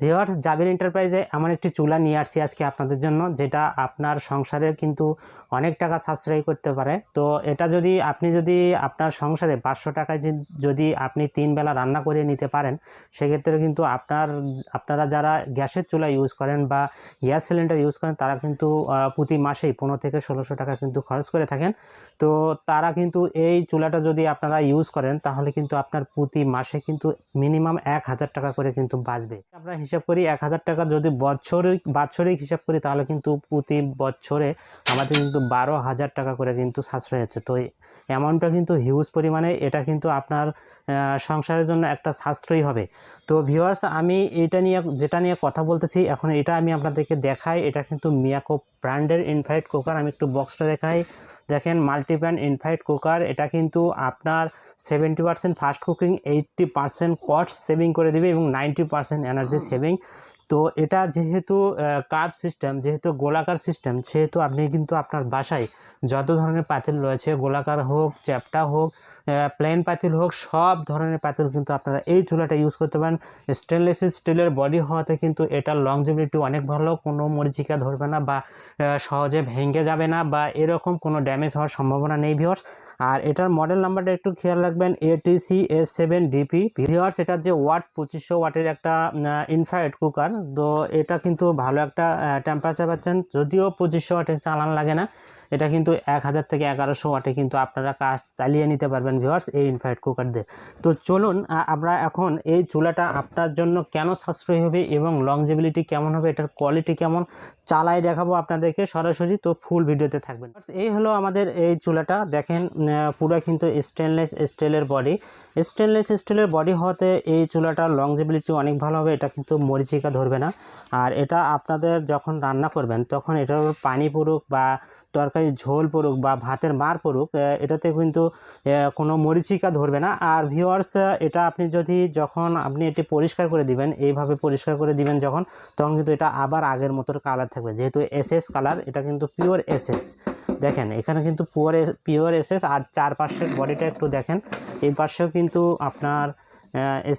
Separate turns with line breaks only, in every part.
Viewers জাবির এন্টারপ্রাইজে এমন একটি চুলা নিয়ে আসছি আজকে আপনাদের জন্য, যেটা আপনার সংসারে কিন্তু অনেক টাকা সাশ্রয় করতে পারে। তো এটা যদি, আপনি যদি আপনার সংসারে পাঁচশো টাকায় যদি আপনি তিন বেলা রান্না করে নিতে পারেন, সেক্ষেত্রে কিন্তু আপনার, আপনারা যারা গ্যাসের চুলা ইউজ করেন বা গ্যাস সিলিন্ডার ইউজ করেন, তারা কিন্তু প্রতি মাসেই পনেরো থেকে ষোলোশো টাকা কিন্তু খরচ করে থাকেন। তো তারা কিন্তু এই চুলাটা যদি আপনারা ইউজ করেন, তাহলে কিন্তু আপনার প্রতি মাসে কিন্তু মিনিমাম এক হাজার টাকা করে কিন্তু বাঁচবে। আমরা হিসাব করি, এক হাজার টাকা যদি বছরিক বাৎসরিক হিসাব করি, তাহলে কিন্তু প্রতি বছরে আমাদের কিন্তু বারো হাজার টাকা করে কিন্তু সাশ্রয় হচ্ছে। তো অ্যামাউন্টটা কিন্তু হিউজ পরিমাণে এটা কিন্তু আপনার সংসারের জন্য একটা সাশ্রয়ী হবে। তো ভিউয়ার্স আমি এটা নিয়ে যেটা নিয়ে কথা বলতেছি এখন এটা আমি আপনাদেরকে দেখাই এটা কিন্তু মিয়াকো ব্র্যান্ডের ইনফাইট কুকার আমি একটু বক্সটা দেখাই। দেখেন মাল্টিপ্যান ইনফাইট কুকার এটা কিন্তু আপনার seventy percent fast cooking eighty percent cost saving করে দিবে এবং নাইনটি পার্সেন্ট এনার্জি সেভিং তো এটা যেহেতু কার্ভ সিস্টেম যেহেতু গোলাকার সিস্টেম সেহেতু আপনি কিন্তু আপনার বাসায় যত ধরনের পাতিল রয়েছে, গোলাকার হোক, চ্যাপটা হোক প্লেন পাতিল হোক, সব ধরনের পাতিল কিন্তু আপনারা এই চুলাটা ইউজ করতে পারেন। স্টেনলেস স্টিলের বডি হওয়াতে কিন্তু এটার লংজিবিলিটি অনেক ভালো, কোনো মরিচিকা ধরবে না বা সহজে ভেঙে যাবে না বা এরকম কোনো ড্যামেজ হওয়ার সম্ভাবনা নেই ভিওর্স আর এটার মডেল নাম্বারটা একটু খেয়াল রাখবেন এটিসি এস সেভেন ডিপি ভিওর্স এটার যে ওয়াট পঁচিশশো ওয়াটের একটা ইনফ্রারেড কুকার তো এটা কিন্তু ভালো একটা টেম্পারেচার পাচ্ছেন। যদিও পঁচিশশো ওয়াটের চালান লাগে না। এটা কিন্তু এক হাজার থেকে এগারোশো ওয়াটে কিন্তু আপনারা কাজ চালিয়ে নিতে পারবেন ভিওয়ার্স এই ইনফ্রারেড কুকার দিয়ে। তো চলুন আমরা এখন এই চুলাটা আপনার জন্য কেন সাশ্রয়ী হবে এবং লংজিবিলিটি কেমন হবে, এটার কোয়ালিটি কেমন চালাই দেখাবো আপনাদেরকে সরাসরি। তো ফুল ভিডিওতে থাকবেন। এই হলো আমাদের এই চুলাটা। দেখেন পুরো কিন্তু স্টেনলেস স্টিলের বডি স্টেনলেস স্টিলের বডি হওয়াতে এই চুলাটার লংজিবিলিটি অনেক ভালো হবে, এটা কিন্তু মরিচিকা ধরবে না। আর এটা আপনাদের যখন রান্না করবেন, তখন এটার পানি পড়ুক বা তরকারি ঝোল পড়ুক বা ভাতের মার পড়ুক এটাতে কিন্তু কোনো মরিচিকা ধরবে না। আর ভিওয়ার্স এটা আপনি যদি যখন আপনি এটি পরিষ্কার করে দিবেন, এইভাবে পরিষ্কার করে দিবেন যখন, তখন কিন্তু এটা আবার আগের মতোর কালার থাকবে। যেহেতু এসএস কালার এটা কিন্তু পিওর এসএস দেখেন, এখানে কিন্তু পিওর পিওর এসএস আর চারপাশের বডিটা একটু দেখেন। এই পাশেও কিন্তু আপনার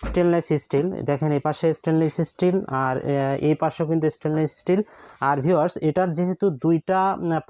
স্টেনলেস স্টিল দেখেন এই পাশে স্টেনলেস স্টিল আর এই পাশেও কিন্তু স্টেনলেস স্টিল আর ভিউয়ার্স এটার যেহেতু দুইটা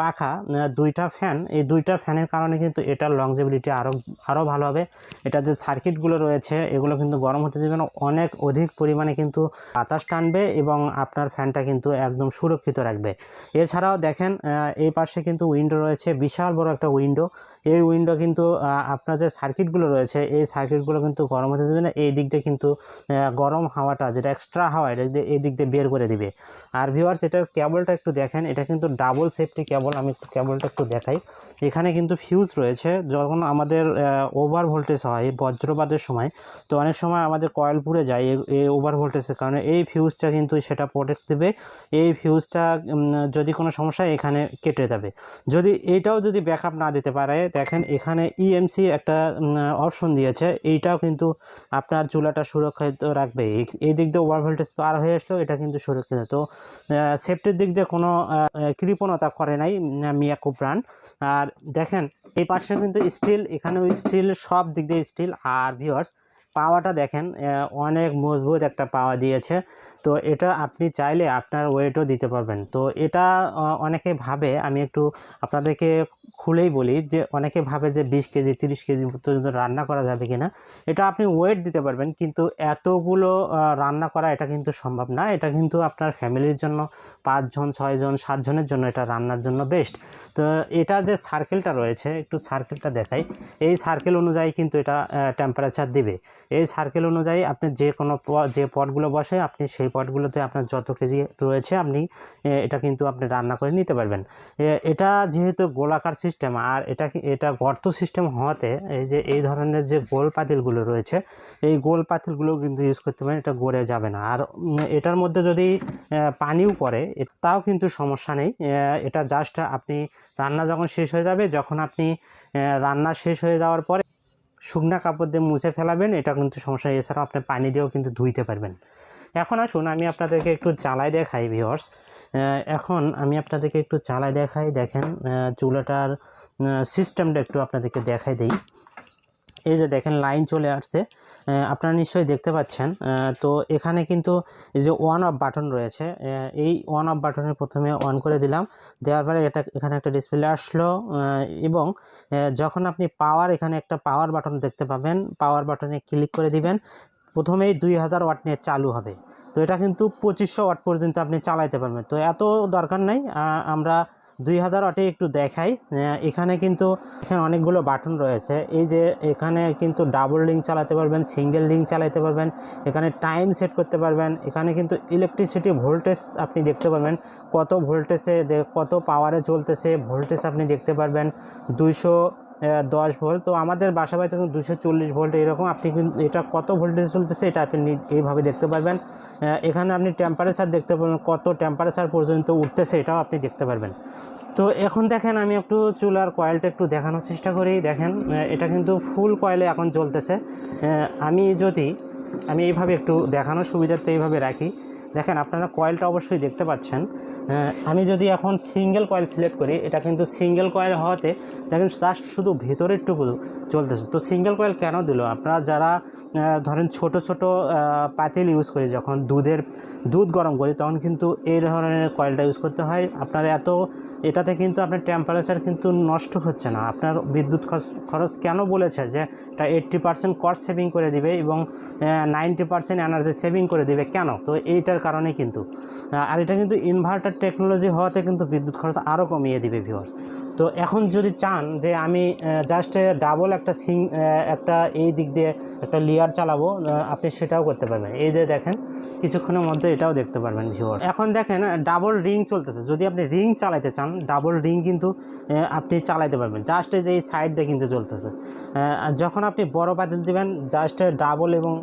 পাখা দুইটা ফ্যান এই দুইটা ফ্যানের কারণে কিন্তু এটার লংজিবিলিটি আরও আরও ভালো হবে। এটার যে সার্কিটগুলো রয়েছে, এগুলো কিন্তু গরম হতে দেবে না, অনেক অধিক পরিমাণে কিন্তু বাতাস টানবে এবং আপনার ফ্যানটা কিন্তু একদম সুরক্ষিত রাখবে। এছাড়াও দেখেন এই পাশে কিন্তু উইন্ডো রয়েছে, বিশাল বড় একটা উইন্ডো এই উইন্ডো কিন্তু আপনার যে সার্কিটগুলো রয়েছে, এই সার্কিটগুলো কিন্তু গরম হতে দেবে না এই দিক দিয়ে কিন্তু গরম হাওয়াটা, যেটা এক্সট্রা হাওয়া, এটা এই দিক দিয়ে বের করে দিবে। আর ভিউয়ার্স এটার কেবলটা একটু দেখেন, এটা কিন্তু ডাবল সেফটি কেবল, আমি একটু কেবলটা একটু দেখাই। এখানে কিন্তু ফিউজ রয়েছে, যখন আমাদের ওভার ভোল্টেজ হয়, বজ্রপাতের সময়, তো অনেক সময় আমাদের কয়েল পুড়ে যায় এই- এই ওভার ভোল্টেজের কারণে, এই ফিউজটা কিন্তু সেটা প্রোটেক্ট দেবে। এই ফিউজটা যদি কোনো সমস্যা এখানে কেটে যাবে। যদি এটাও যদি ব্যাকআপ না দিতে পারে, দেখেন এখানে ইএমসি একটা অপশন দিয়েছে, এইটাও কিন্তু আপনার চুলাটা সুরক্ষিত রাখবে। এই- দিক দিয়ে ওভার ভোল্টেজ পার হয়ে আসলেও এটা কিন্তু সুরক্ষিত। তো সেফটির দিক দিয়ে কোনো কৃপণতা করে নাই মিয়াকো ব্র্যান্ড আর দেখেন, এই পাশে কিন্তু স্টিল এখানেও স্টিল সব দিক দিয়ে স্টিল আর ভিওয়ার্স পাওয়াটা দেখেন অনেক মজবুত একটা পাওয়া দিয়েছে। তো, এটা আপনি চাইলে আপনার ওয়েটও দিতে পারবেন। তো, এটা অনেকে ভাবে, আমি একটু আপনাদেরকে খুলেই বলি যে অনেকে ভাবে যে বিশ কেজি, তিরিশ কেজি পর্যন্ত রান্না করা যাবে কিনা, এটা আপনি ওয়েট দিতে পারবেন। কিন্তু এতগুলো রান্না করা এটা কিন্তু সম্ভব না। এটা কিন্তু আপনার ফ্যামিলির জন্য পাঁচজন ছয়জন সাতজনের জন্য এটা রান্নার জন্য বেস্ট তো এটা যে সার্কেলটা রয়েছে, একটু সার্কেলটা দেখাই। এই সার্কেল অনুযায়ী কিন্তু এটা টেম্পারেচার দিবে। এই সার্কেল অনুযায়ী আপনি যে কোনো যে পটগুলো বসে, আপনি সেই পটগুলোতে আপনার যত কেজি রয়েছে, আপনি এটা কিন্তু আপনি রান্না করে নিতে পারবেন। এটা যেহেতু গোলাকার সিস্টেম আর এটা কি- এটা গর্ত সিস্টেম হওয়াতে এই যে, এই ধরনের যে গোল পাতিলগুলো রয়েছে, এই গোল পাতিলগুলো কিন্তু ইউজ করতে পারেন, এটা গড়ে যাবে না। আর এটার মধ্যে যদি পানিও পড়ে তাও কিন্তু সমস্যা নেই। এটা জাস্ট আপনি রান্না যখন শেষ হয়ে যাবে, যখন আপনি রান্না শেষ হয়ে যাওয়ার পরে শুকনা কাপড় দিয়ে মুছে ফেলাবেন, এটা কিন্তু সমস্যা এছাড়াও আপনি পানি দিয়েও কিন্তু ধুইতে পারবেন। এখন আসুন আমি আপনাদেরকে একটু জ্বালাই দেখাই ভিওর্স এখন আমি আপনাদেরকে একটু জ্বালাই দেখাই, দেখেন চুলাটার সিস্টেমটা একটু আপনাদেরকে দেখাই দিই। এই যে দেখেন লাইন চলে আসছে। আপনারা নিশ্চয়ই দেখতে পাচ্ছেন তো এখানে কিন্তু এই যে ওয়ান অফ বাটন রয়েছে এই ওয়ান অফ বাটনে প্রথমে অন করে দিলাম। দেওয়ার পরে এটা, এখানে একটা ডিসপ্লে আসলো এবং যখন আপনি পাওয়ার এখানে একটা পাওয়ার বাটন দেখতে পাবেন পাওয়ার বাটনে ক্লিক করে দিবেন। প্রথমেই দুই হাজার ওয়াট নিয়ে চালু হবে। তো এটা কিন্তু পঁচিশশো ওয়াট পর্যন্ত আপনি চালাইতে পারবেন। তো এত দরকার নাই আমরা দুই হাজার ওয়াটে একটু দেখাই। এখানে কিন্তু এখানে অনেকগুলো বাটন রয়েছে। এই যে এখানে কিন্তু ডাবল লিঙ্ক চালাতে পারবেন, সিঙ্গেল লিঙ্ক চালাতে পারবেন, এখানে টাইম সেট করতে পারবেন, এখানে কিন্তু ইলেকট্রিসিটি ভোল্টেজ আপনি দেখতে পারবেন, কত ভোল্টেজে কত পাওয়ারে চলতেছে, ভোল্টেজ আপনি দেখতে পারবেন, দুইশো দশ ভোল্ট। তো আমাদের বাসা বাড়িতে কিন্তু দুশো চল্লিশ ভোল্ট এরকম। আপনি কিন্তু এটা কত ভোল্টেজ চলতেছে এটা আপনি এইভাবে দেখতে পারবেন। এখানে আপনি টেম্পারেচার দেখতে পারবেন, কত টেম্পারেচার পর্যন্ত উঠতেছে এটাও আপনি দেখতে পারবেন। তো এখন দেখেন, আমি একটু চুলার কয়েলটা একটু দেখানোর চেষ্টা করি। দেখেন এটা কিন্তু ফুল কয়েলে এখন চলতেছে আমি যদি আমি এইভাবে একটু দেখানোর সুবিধার্থে এইভাবে রাখি। দেখেন, আপনারা কয়েলটা অবশ্যই দেখতে পাচ্ছেন। আমি যদি এখন সিঙ্গেল কয়েল সিলেক্ট করি, এটা কিন্তু সিঙ্গেল কয়েল হওয়াতে দেখেন জাস্ট শুধু ভেতরেরটুকু চলতেছে। তো সিঙ্গেল কয়েল কেন দিল? আপনারা যারা ধরেন ছোট ছোট পাতিল ইউজ করি, যখন দুধের, দুধ গরম করি, তখন কিন্তু এই ধরনের কয়েলটা ইউজ করতে হয়। আপনারা এত এটাতে কিন্তু আপনার টেম্পারেচার কিন্তু নষ্ট হচ্ছে না। আপনার বিদ্যুৎ খরচ- কেন বলেছে যে এটা এইট্টি পার্সেন্ট কস্ট সেভিং করে দিবে এবং নাইনটি পার্সেন্ট এনার্জি সেভিং করে দিবে কেন? তো এইটার কারণে কিন্তু আর এটা কিন্তু ইনভার্টার টেকনোলজি হওয়াতে কিন্তু বিদ্যুৎ খরচ আরও কমিয়ে দিবে ভিউয়ার্স তো এখন যদি চান যে আমি জাস্ট ডাবল একটা সিং একটা এই দিক দিয়ে একটা লেয়ার চালাবো আপনি সেটাও করতে পারবেন। এই দিয়ে দেখেন কিছুক্ষণের মধ্যে এটাও দেখতে পারবেন ভিউয়ার এখন দেখেন ডাবল রিং চলতেছে। যদি আপনি রিং চালাইতে চান ডাবল রিং কিন্তু আপনি চালাইতে পারবেন। জাস্ট যে এই সাইড দিয়ে কিন্তু চলতেছে। যখন আপনি বড় পাতিল দিবেন জাস্ট ডাবল এবং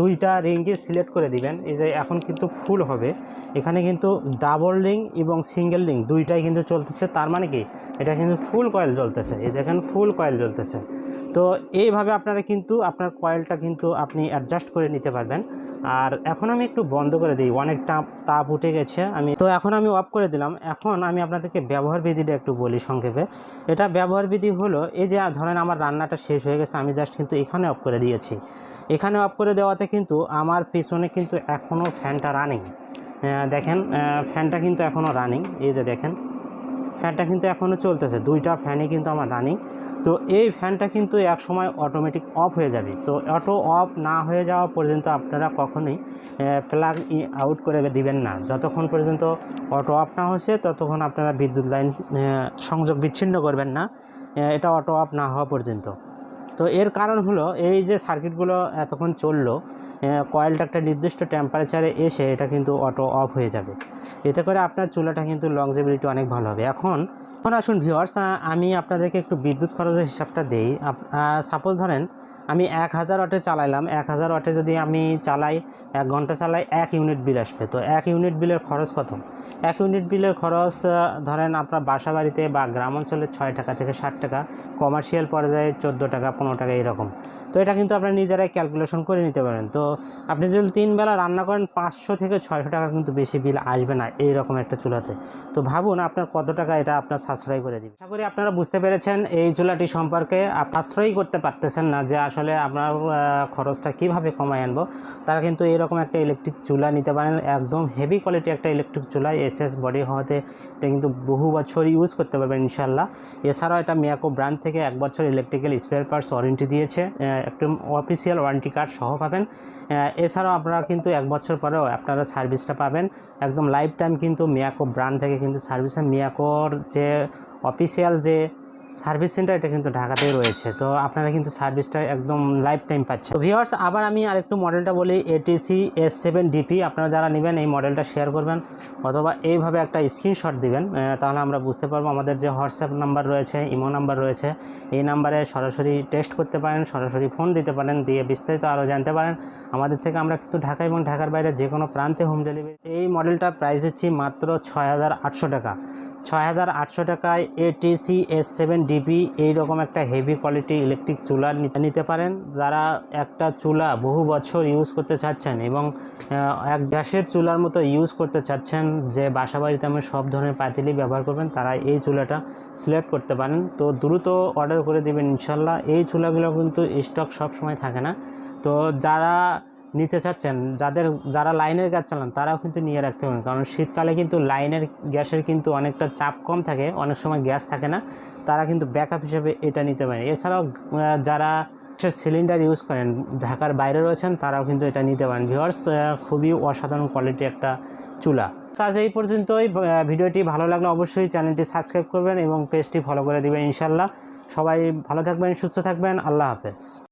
দুইটা রিংকে সিলেক্ট করে দিবেন। এই যে এখন কিন্তু ফুল হবে। এখানে কিন্তু ডাবল রিং এবং সিঙ্গেল রিং দুইটাই কিন্তু চলতেছে। তার মানে কি? এটা কিন্তু ফুল কয়েল জ্বলতেছে। এই দেখেন ফুল কয়েল জ্বলতেছে। তো এইভাবে আপনারা কিন্তু আপনার কয়েলটা কিন্তু আপনি অ্যাডজাস্ট করে নিতে পারবেন। আর এখন আমি একটু বন্ধ করে দিই, অনেক তাপ তাপ উঠে গেছে। আমি, তো এখন আমি অফ করে দিলাম। এখন আমি আপনাদেরকে ব্যবহার বিধিটা একটু বলি সংক্ষেপে। এটা ব্যবহার বিধি হলো, এই যে ধরেন আমার রান্নাটা শেষ হয়ে গেছে, আমি জাস্ট কিন্তু এখানে অফ করে দিয়েছি। এখানে অফ করে দেওয়াতে কিন্তু আমার পিছনে কিন্তু এখনও ফ্যানটা রানিং দেখেন ফ্যানটা কিন্তু এখনও রানিং এই যে দেখেন ফ্যানটা কিন্তু এখনও চলতেছে। দুইটা ফ্যানই কিন্তু আমার রানিং তো এই ফ্যানটা কিন্তু এক সময় অটোমেটিক অফ হয়ে যাবে। তো অটো অফ না হয়ে যাওয়া পর্যন্ত আপনারা কখনোই প্লাগ আউট করে দিবেন না। যতক্ষণ পর্যন্ত অটো অফ না হয়েছে ততক্ষণ আপনারা বিদ্যুৎ লাইন সংযোগ বিচ্ছিন্ন করবেন না। এটা অটো অফ না হওয়া পর্যন্ত। তো এর কারণ হলো এই যে সার্কিটগুলো এতক্ষণ চলল কয়েলটা একটা নির্দিষ্ট টেম্পারেচারে এসে এটা কিন্তু অটো অফ হয়ে যাবে। এতে করে আপনার চুলাটা কিন্তু লংজেবিলিটি অনেক ভালো হবে। এখন এখন আসুন ভিওয়ার্স আমি আপনাদেরকে একটু বিদ্যুৎ খরচের হিসাবটা দেই। সাপোজ ধরেন আমি এক হাজার ওয়াটে চালাইলাম। এক হাজার ওয়াটে যদি আমি চালাই, এক ঘণ্টা চালাই, এক ইউনিট বিল আসবে। তো এক ইউনিট বিলের খরচ কত? এক ইউনিট বিলের খরচ ধরেন আপনার বাসা বাড়িতে বা গ্রাম অঞ্চলে ছয় টাকা থেকে ষাট টাকা, কমার্শিয়াল পর্যায়ে চোদ্দ টাকা, পনেরো টাকা এরকম। তো এটা কিন্তু আপনারা নিজেরাই ক্যালকুলেশন করে নিতে পারেন। তো আপনি যদি তিন বেলা রান্না করেন, পাঁচশো থেকে ছয়শো টাকা কিন্তু বেশি বিল আসবে না এইরকম একটা চুলাতে। তো ভাবুন আপনার কত টাকা এটা আপনার সাশ্রয় করে দিবে। আশা করি আপনারা বুঝতে পেরেছেন, এই চুলাটি সম্পর্কে সাশ্রয়ই করতে পারতেছেন না যে আসলে আপনার খরচটা কীভাবে কমায় আনব? তারা কিন্তু এরকম একটা ইলেকট্রিক চুলা নিতে পারেন, একদম হেভি কোয়ালিটি একটা ইলেকট্রিক চুলা এস এস বডি হওয়াতে এটা কিন্তু বহু বছর ইউজ করতে পারবেন ইনশাল্লাহ এছাড়াও এটা মিয়াকো ব্র্যান্ড থেকে এক বছর ইলেকট্রিক্যাল স্পেয়ার পার্টস ওয়ারেন্টি দিয়েছে একদম অফিসিয়াল ওয়ারেন্টি কার্ড সহ পাবেন। এছাড়াও আপনারা কিন্তু এক বছর পরেও আপনারা সার্ভিসটা পাবেন। একদম লাইফ টাইম কিন্তু মিয়াকো ব্র্যান্ড থেকে কিন্তু সার্ভিস মিয়াকোর যে অফিসিয়াল যে সার্ভিস সেন্টার এটা কিন্তু ঢাকাতেই রয়েছে। তো আপনারা কিন্তু সার্ভিসটা একদম লাইফ টাইম পাচ্ছেন। তো ভিওয়ার্স আবার আমি আরেকটু মডেলটা বলি এটিসি এস সেভেন ডিপি আপনারা যারা নেবেন এই মডেলটা শেয়ার করবেন, অথবা এইভাবে একটা স্ক্রিনশট দিবেন তাহলে আমরা বুঝতে পারব আমাদের যে হোয়াটসঅ্যাপ নাম্বার রয়েছে ইমো নাম্বার রয়েছে, এই নাম্বারে সরাসরি টেস্ট করতে পারেন, সরাসরি ফোন দিতে পারেন, দিয়ে বিস্তারিত আরও জানতে পারেন। আমাদের থেকে আমরা কিন্তু ঢাকা এবং ঢাকার বাইরে যে কোনো প্রান্তে হোম ডেলিভারি এই মডেলটার প্রাইস দিচ্ছি মাত্র ছয় হাজার আটশো টাকা। ছয় হাজার আটশো টাকায় ATC S seven seven DP, এইরকম একটা হেভি কোয়ালিটি ইলেকট্রিক চুলা নিতে পারেন। যারা একটা চুলা বহু বছর ইউজ করতে চাচ্ছেন এবং এক গ্যাসের চুলার মতো ইউজ করতে চাচ্ছেন, যে বাসা বাড়িতে আমি সব ধরনের পাতিলি ব্যবহার করবেন, তারা এই চুলাটা সিলেক্ট করতে পারেন। তো দ্রুত অর্ডার করে দেবেন, ইনশাল্লাহ। এই চুলাগুলো কিন্তু স্টক সব সময় থাকে না। তো যারা নিতে চাচ্ছেন, যাদের, যারা লাইনের গ্যাস চালান, তারাও কিন্তু নিয়ে রাখতে পারেন কারণ শীতকালে কিন্তু লাইনের গ্যাসের কিন্তু অনেকটা চাপ কম থাকে, অনেক সময় গ্যাস থাকে না, তারা কিন্তু ব্যাকআপ হিসেবে এটা নিতে পারে। এছাড়াও যারা সিলিন্ডার ইউজ করেন, ঢাকার বাইরে রয়েছেন, তারাও কিন্তু এটা নিতে পারেন। ভিওয়ার্স খুবই অসাধারণ কোয়ালিটি একটা চুলা। আজ এই পর্যন্তই ভিডিওটি ভালো লাগলে অবশ্যই চ্যানেলটি সাবস্ক্রাইব করবেন এবং পেজটি ফলো করে দিবেন ইনশাল্লাহ সবাই ভালো থাকবেন, সুস্থ থাকবেন, আল্লাহ হাফেজ।